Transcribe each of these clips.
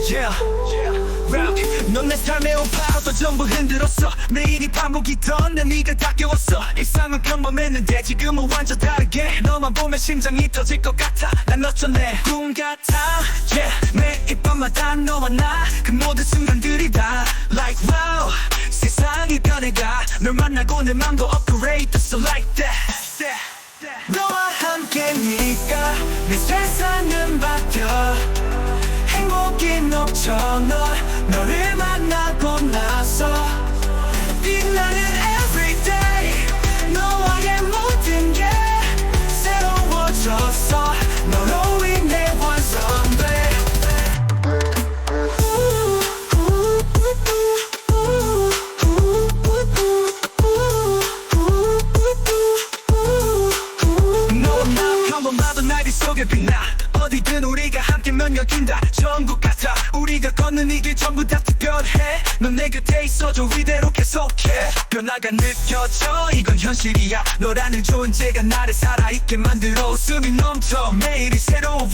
yeah. 넌내 삶의 오파도 전부 흔들었어. 매일이 반복이던 내 네가 다 깨웠어. 일상은 평범했는데 지금은 완전 다르게. 너만 보면 심장이 터질 것 같아. 난 어쩌네. 꿈 같아. Yeah. 매일 밤마다 너와 나. 그 모든 순간들이 다 like wow. 세상이 변해가. 널 만나고 내 맘도 upgrade 됐어 like that. 너와 함께니까 내 세상 넘쳐 너 너를 여긴다. 전국 같아. 우리가 걷는 이 길 전부 다 특별해. 넌 내 곁에 있어줘. 이대로 계속해. 변화가 느껴져. 이건 현실이야. 너라는 존재가 나를 살아있게 만들어. 웃음이 넘쳐. 매일이 새로워.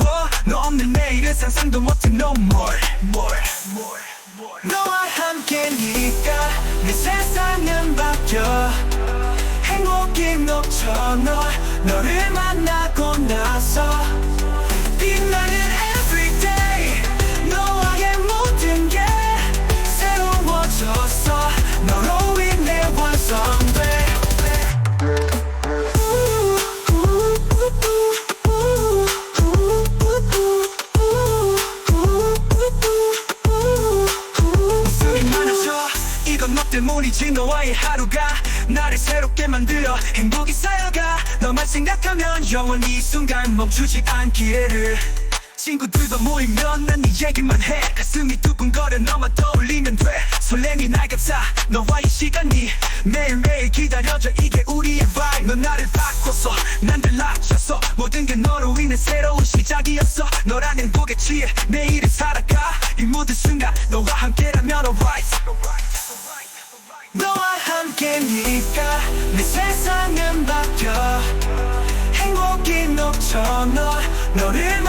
너 없는 내일은 상상도 못해. No more more more 너와 함께니까 내 세상은 바뀌어. 행복이 넘쳐 너 너를 만나 때문이지 너와의 하루가 나를 새롭게 만들어 행복이 쌓여가. 너만 생각하면 영원히 이 순간 멈추지 않기를. 친구들과 모이면 난 네 얘기만 해. 가슴이 두근거려 너만 떠올리면 돼. 설렘이 날 감싸 너와의 시간이 매일매일 기다려져. 이게 우리의 vibe. 넌 나를 바꿨어. 난 달라졌어. 모든 게 너로 인해 새로운 시작이었어. 너란 행복에 취해 내일을 살아가. 이 모든 순간 너와 함께라면 alright 너와 함께니까 내 세상은 바뀌어 행복이 넘쳐 너 너를